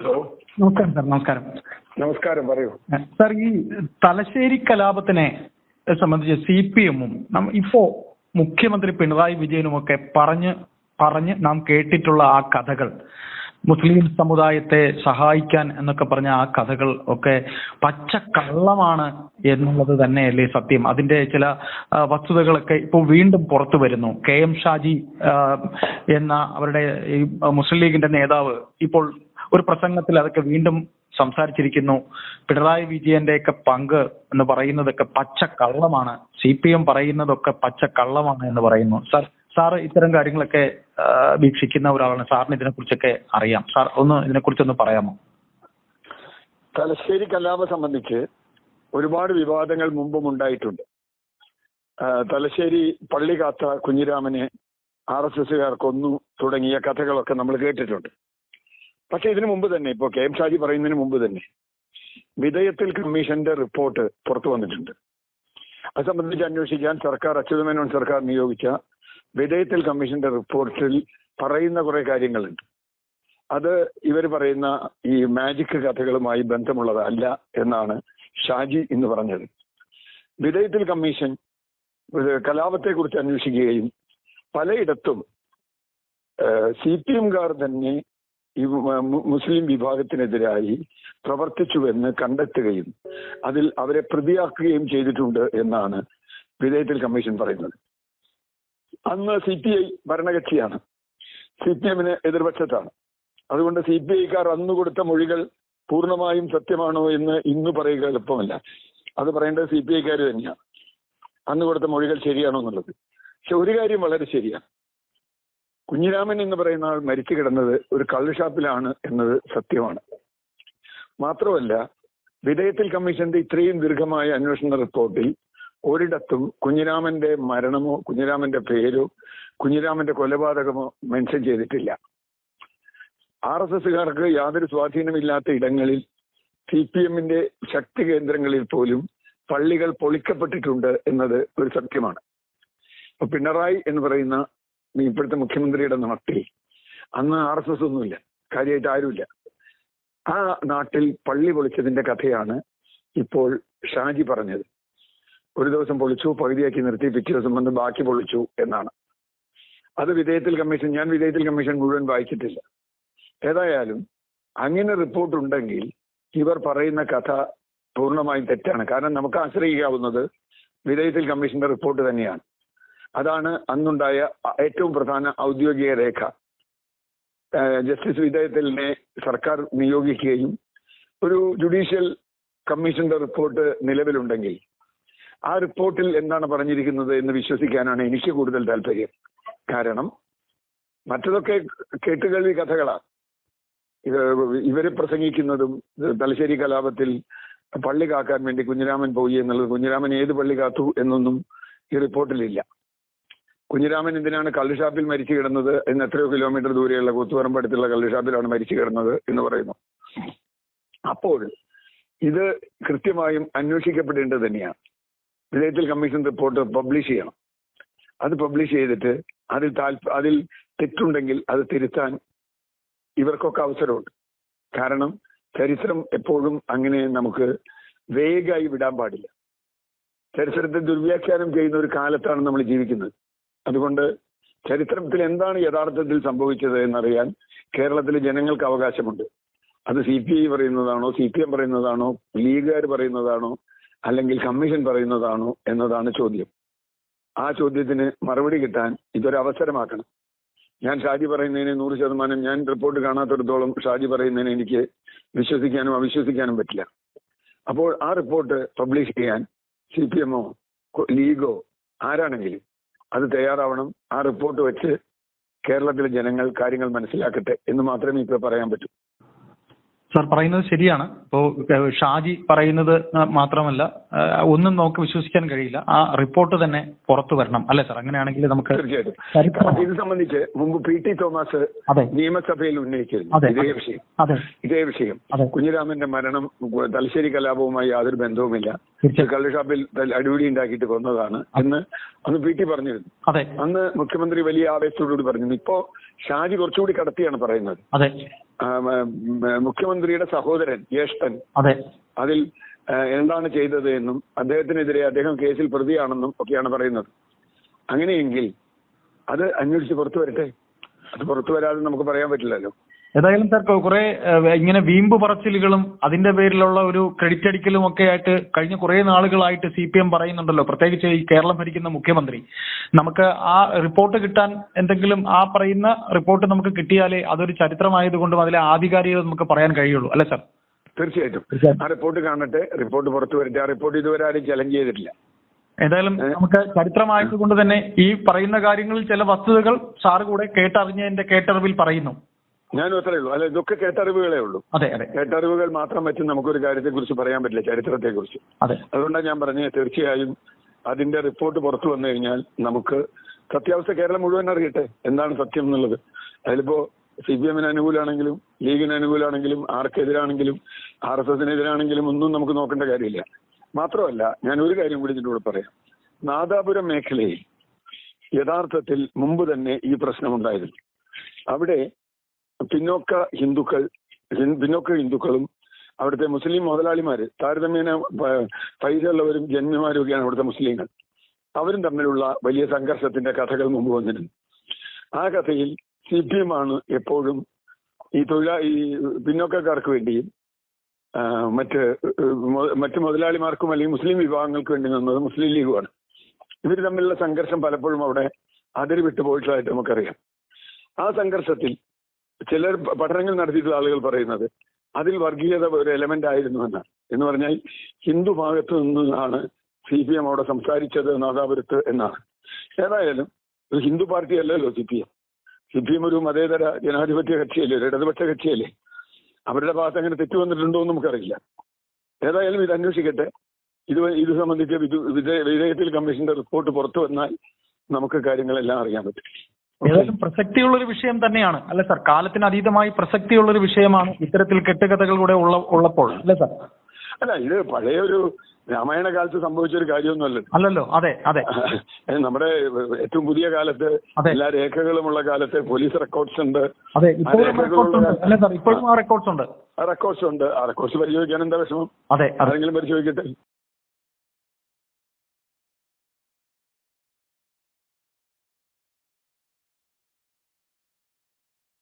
Hello. നമസ്കാരം sir നമസ്കാരം. നമസ്കാരം പറയൂ. സാർ ഈ തലശ്ശേരി കലാപത്തിനെ സംബന്ധിച്ച് സി പി എമ്മും ഇപ്പോ മുഖ്യമന്ത്രി പിണറായി വിജയനും ഒക്കെ പറഞ്ഞ് പറഞ്ഞ് നാം കേട്ടിട്ടുള്ള ആ കഥകൾ മുസ്ലിം സമുദായത്തെ സഹായിക്കാൻ എന്നൊക്കെ പറഞ്ഞ ആ കഥകൾ ഒക്കെ പച്ച കള്ളമാണ് എന്നുള്ളത് തന്നെയല്ലേ സത്യം. അതിന്റെ ചില വസ്തുതകളൊക്കെ ഇപ്പോൾ വീണ്ടും പുറത്തു വരുന്നു. കെ എം ഷാജി എന്ന അവരുടെ ഈ മുസ്ലിം ലീഗിന്റെ നേതാവ് ഇപ്പോൾ ഒരു പ്രസംഗത്തിൽ അതൊക്കെ വീണ്ടും സംസാരിച്ചിരിക്കുന്നു. പിണറായി വിജയന്റെ ഒക്കെ പങ്ക് എന്ന് പറയുന്നതൊക്കെ പച്ച കള്ളമാണ് സി പി എം പറയുന്നതൊക്കെ പച്ച കള്ളമാണ് എന്ന് പറയുന്നു. സാർ സാർ ഇത്തരം കാര്യങ്ങളൊക്കെ വീക്ഷിക്കുന്ന ഒരാളാണ്. സാറിന് ഇതിനെക്കുറിച്ചൊക്കെ അറിയാം. സാർ ഒന്ന് ഇതിനെക്കുറിച്ചൊന്ന് പറയാമോ? തലശ്ശേരി കലാപം സംബന്ധിച്ച് ഒരുപാട് വിവാദങ്ങൾ മുമ്പും ഉണ്ടായിട്ടുണ്ട്. തലശ്ശേരി പള്ളി കാത്ത കുഞ്ഞിരാമനെ ആർ എസ് എസുകാർ കൊന്നു തുടങ്ങിയ കഥകളൊക്കെ നമ്മൾ കേട്ടിട്ടുണ്ട്. പക്ഷെ ഇതിനു മുമ്പ് തന്നെ ഇപ്പോ കെ എം ഷാജി പറയുന്നതിന് മുമ്പ് തന്നെ വിധേയത്തിൽ കമ്മീഷന്റെ റിപ്പോർട്ട് പുറത്തു വന്നിട്ടുണ്ട്. അത് സംബന്ധിച്ച് അന്വേഷിക്കാൻ സർക്കാർ അച്യുതമേനോൻ സർക്കാർ നിയോഗിച്ച വിധേയത്തിൽ കമ്മീഷന്റെ റിപ്പോർട്ടിൽ പറയുന്ന കുറെ കാര്യങ്ങളുണ്ട്. അത് ഇവർ പറയുന്ന ഈ മാജിക് കഥകളുമായി ബന്ധമുള്ളതല്ല എന്നാണ് ഷാജി ഇന്ന് പറഞ്ഞത്. വിധേയത്തിൽ കമ്മീഷൻ കലാപത്തെ കുറിച്ച് അന്വേഷിക്കുകയും പലയിടത്തും സി പി എംകാർ തന്നെ ഈ മുസ്ലിം വിഭാഗത്തിനെതിരായി പ്രവർത്തിച്ചുവെന്ന് കണ്ടെത്തുകയും അതിൽ അവരെ പ്രതിയാക്കുകയും ചെയ്തിട്ടുണ്ട് എന്നാണ് വിധേയത്തിൽ കമ്മീഷൻ പറയുന്നത്. അന്ന് സി പി ഐ ഭരണകക്ഷിയാണ്. സി പി എമ്മിന് എതിർപക്ഷത്താണ് അതുകൊണ്ട് സി പി ഐക്കാർ അന്ന് കൊടുത്ത മൊഴികൾ പൂർണമായും സത്യമാണോ എന്ന് ഇന്ന് പറയുക എളുപ്പമല്ല. അത് പറയേണ്ടത് സി പി ഐക്കാർ തന്നെയാണ്. അന്ന് കൊടുത്ത മൊഴികൾ ശരിയാണോ എന്നുള്ളത്. പക്ഷെ ഒരു കാര്യം വളരെ ശരിയാണ്. കുഞ്ഞിരാമൻ എന്ന് പറയുന്ന ആൾ മരിച്ചു കിടന്നത് ഒരു കള്ളുഷാപ്പിലാണ് എന്നത് സത്യമാണ്. മാത്രമല്ല വിധേയത്തിൽ കമ്മീഷന്റെ ഇത്രയും ദീർഘമായ അന്വേഷണ റിപ്പോർട്ടിൽ ഒരിടത്തും കുഞ്ഞിരാമന്റെ മരണമോ കുഞ്ഞിരാമന്റെ പേരോ കുഞ്ഞിരാമന്റെ കൊലപാതകമോ മെൻഷൻ ചെയ്തിട്ടില്ല. ആർ എസ് എസുകാർക്ക് യാതൊരു സ്വാധീനമില്ലാത്ത ഇടങ്ങളിൽ സി പി എമ്മിന്റെ ശക്തി കേന്ദ്രങ്ങളിൽ പോലും പള്ളികൾ പൊളിക്കപ്പെട്ടിട്ടുണ്ട് എന്നത് ഒരു സത്യമാണ്. പിണറായി എന്ന് പറയുന്ന ഇപ്പോഴത്തെ മുഖ്യമന്ത്രിയുടെ നാട്ടിൽ. അന്ന് ആർ എസ് എസ് ഒന്നുമില്ല. കാര്യമായിട്ട് ആരുമില്ല. ആ നാട്ടിൽ പള്ളി പൊളിച്ചതിന്റെ കഥയാണ് ഇപ്പോൾ ഷാജി പറഞ്ഞത്. ഒരു ദിവസം പൊളിച്ചു പകുതിയാക്കി നിർത്തി പിറ്റേ ദിവസം വന്ന് ബാക്കി പൊളിച്ചു എന്നാണ്. അത് വിധേയത്തിൽ കമ്മീഷൻ ഞാൻ വിധേയത്തിൽ കമ്മീഷൻ മുഴുവൻ വായിച്ചിട്ടില്ല. ഏതായാലും അങ്ങനെ റിപ്പോർട്ട് ഉണ്ടെങ്കിൽ ഇവർ പറയുന്ന കഥ പൂർണമായും തെറ്റാണ്. കാരണം നമുക്ക് ആശ്രയിക്കാവുന്നത് വിധേയത്തിൽ കമ്മീഷന്റെ റിപ്പോർട്ട് തന്നെയാണ്. അതാണ് അന്നുണ്ടായ ഏറ്റവും പ്രധാന ഔദ്യോഗിക രേഖ. ജസ്റ്റിസ് വിധേയത്തിലിനെ സർക്കാർ നിയോഗിക്കുകയും ഒരു ജുഡീഷ്യൽ കമ്മീഷന്റെ റിപ്പോർട്ട് നിലവിലുണ്ടെങ്കിൽ ആ റിപ്പോർട്ടിൽ എന്താണ് പറഞ്ഞിരിക്കുന്നത് എന്ന് വിശ്വസിക്കാനാണ് എനിക്ക് കൂടുതൽ താല്പര്യം. കാരണം മറ്റതൊക്കെ കേട്ടുകേൾവി കഥകളാണ് ഇവർ പ്രസംഗിക്കുന്നതും തലശ്ശേരി കലാപത്തിൽ പള്ളി കാക്കാൻ വേണ്ടി കുഞ്ഞിരാമൻ പോയി എന്നുള്ളത് കുഞ്ഞിരാമൻ ഏത് പള്ളി കാത്തു എന്നൊന്നും ഈ റിപ്പോർട്ടിലില്ല. കുഞ്ഞിരാമൻ എന്തിനാണ് കള്ളുഷാപ്പിൽ മരിച്ചു കിടന്നത്? എന്ന് എത്രയോ കിലോമീറ്റർ ദൂരെയുള്ള കൂത്തുപറമ്പ് അടുത്തുള്ള കള്ളുഷാപ്പിലാണ് മരിച്ചു കിടന്നത് എന്ന് പറയുന്നു. അപ്പോൾ ഇത് കൃത്യമായും അന്വേഷിക്കപ്പെടേണ്ടത് തന്നെയാണ്. വിജയത്തിൽ കമ്മീഷൻ റിപ്പോർട്ട് പബ്ലിഷ് ചെയ്യണം. അത് പബ്ലിഷ് ചെയ്തിട്ട് അതിൽ താല്പ അതിൽ തെറ്റുണ്ടെങ്കിൽ അത് തിരുത്താൻ ഇവർക്കൊക്കെ അവസരമുണ്ട്. കാരണം ചരിത്രം എപ്പോഴും അങ്ങനെ നമുക്ക് വേഗമായി വിടാൻ പാടില്ല. ചരിത്രത്തെ ദുർവ്യാഖ്യാനം ചെയ്യുന്ന ഒരു കാലത്താണ് നമ്മൾ ജീവിക്കുന്നത്. അതുകൊണ്ട് ചരിത്രത്തിൽ എന്താണ് യഥാർത്ഥത്തിൽ സംഭവിച്ചത് എന്നറിയാൻ കേരളത്തിലെ ജനങ്ങൾക്ക് അവകാശമുണ്ട്. അത് സി പി ഐ പറയുന്നതാണോ സി പി എം പറയുന്നതാണോ ലീഗുകാർ പറയുന്നതാണോ അല്ലെങ്കിൽ കമ്മീഷൻ പറയുന്നതാണോ എന്നതാണ് ചോദ്യം. ആ ചോദ്യത്തിന് മറുപടി കിട്ടാൻ ഇതൊരു അവസരമാക്കണം. ഞാൻ ഷാജി പറയുന്നതിന് നൂറ് ശതമാനം ഞാൻ റിപ്പോർട്ട് കാണാത്തിടത്തോളം ഷാജി പറയുന്നതിന് എനിക്ക് വിശ്വസിക്കാനും അവിശ്വസിക്കാനും പറ്റില്ല. അപ്പോൾ ആ റിപ്പോർട്ട് പബ്ലിഷ് ചെയ്യാൻ സി പി എമ്മോ ലീഗോ ആരാണെങ്കിലും അത് തയ്യാറാവണം. ആ റിപ്പോർട്ട് വെച്ച് കേരളത്തിലെ ജനങ്ങൾ കാര്യങ്ങൾ മനസ്സിലാക്കട്ടെ എന്ന് മാത്രമേ ഇപ്പോൾ പറയാൻ പറ്റൂ. സാർ പറയുന്നത് ശരിയാണ്. ഇപ്പോൾ ഷാജി പറയുന്നത് മാത്രമല്ല ഒന്നും നമുക്ക് വിശ്വസിക്കാൻ കഴിയില്ല. ആ റിപ്പോർട്ട് തന്നെ പുറത്തു വരണം. അല്ലെ സാർ? അങ്ങനെയാണെങ്കിൽ നമുക്ക് തീർച്ചയായിട്ടും. ഇത് സംബന്ധിച്ച് മുമ്പ് പി ടി തോമസ് നിയമസഭയിൽ ഉന്നയിച്ചിരുന്നു. ഇതേ വിഷയം. ഇതേ വിഷയം. കുഞ്ഞിരാമന്റെ മരണം തലശ്ശേരി കലാപവുമായി യാതൊരു ബന്ധവുമില്ല. കള്ളുഷാപ്പിൽ അടിപിടി ഉണ്ടാക്കിയിട്ട് കൊന്നതാണ് എന്ന് അന്ന് പി ടി പറഞ്ഞിരുന്നു. അന്ന് മുഖ്യമന്ത്രി വലിയ ആവേശത്തോടുകൂടി പറഞ്ഞിരുന്നു ഇപ്പോ ഷാജി കുറച്ചുകൂടി കടത്തിയാണ് പറയുന്നത്. മുഖ്യമന്ത്രിയുടെ സഹോദരൻ ജ്യേഷ്ഠൻ അതെ. അതിൽ എന്താണ് ചെയ്തത് എന്നും അദ്ദേഹത്തിനെതിരെ അദ്ദേഹം കേസിൽ പ്രതിയാണെന്നും ഒക്കെയാണ് പറയുന്നത്. അങ്ങനെയെങ്കിൽ അത് അന്വേഷിച്ച് പുറത്തു വരട്ടെ? അത് പുറത്തു വരാതെ നമുക്ക് പറയാൻ പറ്റില്ലല്ലോ. ഏതായാലും സാർ കുറെ ഇങ്ങനെ വീമ്പ് പറച്ചിലുകളും അതിന്റെ പേരിലുള്ള ഒരു ക്രെഡിറ്റ് അടിക്കലും ഒക്കെ ആയിട്ട് കഴിഞ്ഞ കുറെ നാളുകളായിട്ട് സി പി എം പറയുന്നുണ്ടല്ലോ. പ്രത്യേകിച്ച് ഈ കേരളം ഭരിക്കുന്ന മുഖ്യമന്ത്രി. നമുക്ക് ആ റിപ്പോർട്ട് കിട്ടാൻ എന്തെങ്കിലും ആ പറയുന്ന റിപ്പോർട്ട് നമുക്ക് കിട്ടിയാലേ അതൊരു ചരിത്രമായതുകൊണ്ടും അതിലെ ആധികാരികത നമുക്ക് പറയാൻ കഴിയുള്ളൂ. അല്ലെ സാർ തീർച്ചയായിട്ടും. തീർച്ചയായും. ആ റിപ്പോർട്ട് കാണട്ടെ. റിപ്പോർട്ട് പുറത്തു വരട്ടെ. ആ റിപ്പോർട്ട് ഇതുവരെ ആരും ചലഞ്ച് ചെയ്തിട്ടില്ല. ഏതായാലും നമുക്ക് ചരിത്രമായതുകൊണ്ട് തന്നെ ഈ പറയുന്ന കാര്യങ്ങളിൽ ചില വസ്തുതകൾ സാറ് കൂടെ കേട്ടറിഞ്ഞതിന്റെ കേട്ടറിവിൽ പറയുന്നു. ഞാനും അത്രേ ഉള്ളൂ. അല്ലെ ഇതൊക്കെ കേട്ടറിവുകളേ ഉള്ളൂ. അതെ അതെ. കേട്ടറിവുകൾ മാത്രം വെച്ച് നമുക്കൊരു കാര്യത്തെ കുറിച്ച് പറയാൻ പറ്റില്ല ചരിത്രത്തെ കുറിച്ച് അതെ. അതുകൊണ്ടാണ് ഞാൻ പറഞ്ഞത് തീർച്ചയായും അതിന്റെ റിപ്പോർട്ട് പുറത്തു വന്നു കഴിഞ്ഞാൽ നമുക്ക് സത്യാവസ്ഥ കേരളം മുഴുവൻ അറിയട്ടെ എന്താണ് സത്യം എന്നുള്ളത്. അതിലിപ്പോ സി പി എമ്മിന് അനുകൂലമാണെങ്കിലും ലീഗിന് അനുകൂലമാണെങ്കിലും ആർക്കെതിരാണെങ്കിലും ആർ എസ് എസിനെതിരാണെങ്കിലും ഒന്നും നമുക്ക് നോക്കേണ്ട കാര്യമില്ല. മാത്രമല്ല ഞാൻ ഒരു കാര്യം കൂടി ഇതിന്റെ കൂടെ പറയാം. നാദാപുരം മേഖലയിൽ യഥാർത്ഥത്തിൽ മുമ്പ് തന്നെ ഈ പ്രശ്നം പ്രശ്നമുണ്ടായിരുന്നു അവിടെ പിന്നോക്ക ഹിന്ദുക്കൾ പിന്നോക്ക ഹിന്ദുക്കളും അവിടുത്തെ മുസ്ലിം മുതലാളിമാര് താരതമ്യേന പൈസ ഉള്ളവരും ജന്മിമാരും ഒക്കെയാണ് അവിടുത്തെ മുസ്ലിങ്ങൾ. അവരും തമ്മിലുള്ള വലിയ സംഘർഷത്തിന്റെ കഥകൾ മുമ്പ് വന്നിരുന്നു ആ കഥയിൽ സി പി എം ആണ് എപ്പോഴും ഈ തൊഴിലാ ഈ പിന്നോക്കക്കാർക്ക് വേണ്ടിയും മറ്റ് മറ്റ് മുതലാളിമാർക്കും അല്ലെങ്കിൽ മുസ്ലിം വിഭാഗങ്ങൾക്ക് വേണ്ടി നിന്നത് മുസ്ലിം ലീഗുമാണ്. ഇവർ തമ്മിലുള്ള സംഘർഷം പലപ്പോഴും അവിടെ അതിര് വിട്ടുപോയിട്ടുള്ളതായിട്ട് നമുക്കറിയാം. ആ സംഘർഷത്തിൽ ചിലർ പഠനങ്ങൾ നടത്തിയിട്ടുള്ള ആളുകൾ പറയുന്നത് അതിൽ വർഗീയത ഒരു എലമെന്റ് ആയിരുന്നു എന്നാണ് എന്ന് പറഞ്ഞാൽ ഹിന്ദു ഭാഗത്തു നിന്നാണ് സി പി എം അവിടെ സംസാരിച്ചത് നാദാപുരത്ത് എന്നാണ്. ഏതായാലും ഒരു ഹിന്ദു പാർട്ടി അല്ലല്ലോ C P M. C P M ഒരു മതേതര ജനാധിപത്യ കക്ഷിയല്ലേ ഒരു ഇടതുപക്ഷ കക്ഷിയല്ലേ. അവരുടെ ഭാഗത്ത് അങ്ങനെ തെറ്റു വന്നിട്ടുണ്ടോ എന്ന് നമുക്കറിയില്ല. ഏതായാലും ഇത് അന്വേഷിക്കട്ടെ. ഇത് ഇത് സംബന്ധിച്ച് വിധേയത്തിൽ കമ്മീഷന്റെ റിപ്പോർട്ട് പുറത്തു വന്നാൽ നമുക്ക് കാര്യങ്ങളെല്ലാം അറിയാൻ പറ്റും. ഏതായാലും പ്രസക്തിയുള്ള ഒരു വിഷയം തന്നെയാണ്. അല്ലെ സാർ കാലത്തിന് അതീതമായി പ്രസക്തിയുള്ള ഒരു വിഷയമാണ് ഇത്തരത്തിൽ കെട്ടുകഥകളിലൂടെ ഉള്ള ഉള്ളപ്പോൾ. അല്ലെ സാർ. അല്ല ഇത് പഴയ ഒരു രാമായണ കാലത്ത് സംഭവിച്ച ഒരു കാര്യമൊന്നുമല്ല അല്ലല്ലോ അതെ അതെ. നമ്മുടെ ഏറ്റവും പുതിയ കാലത്ത്. എല്ലാ രേഖകളുമുള്ള കാലത്ത് പോലീസ് റെക്കോർഡ്സ് ഉണ്ട്. അതെ ഇപ്പോഴും റെക്കോർഡ്സ് ഉണ്ട്. അല്ലെ സാർ ഇപ്പോഴും ആ റെക്കോർഡ്സ് ഉണ്ട്. ആ റെക്കോർഡ്സ് ഉണ്ട്. ആ റെക്കോർഡ്സ് പരിശോധിക്കാൻ എന്താ വിഷമം? അതെ അതെ. ആരെങ്കിലും പരിശോധിക്കട്ടെ?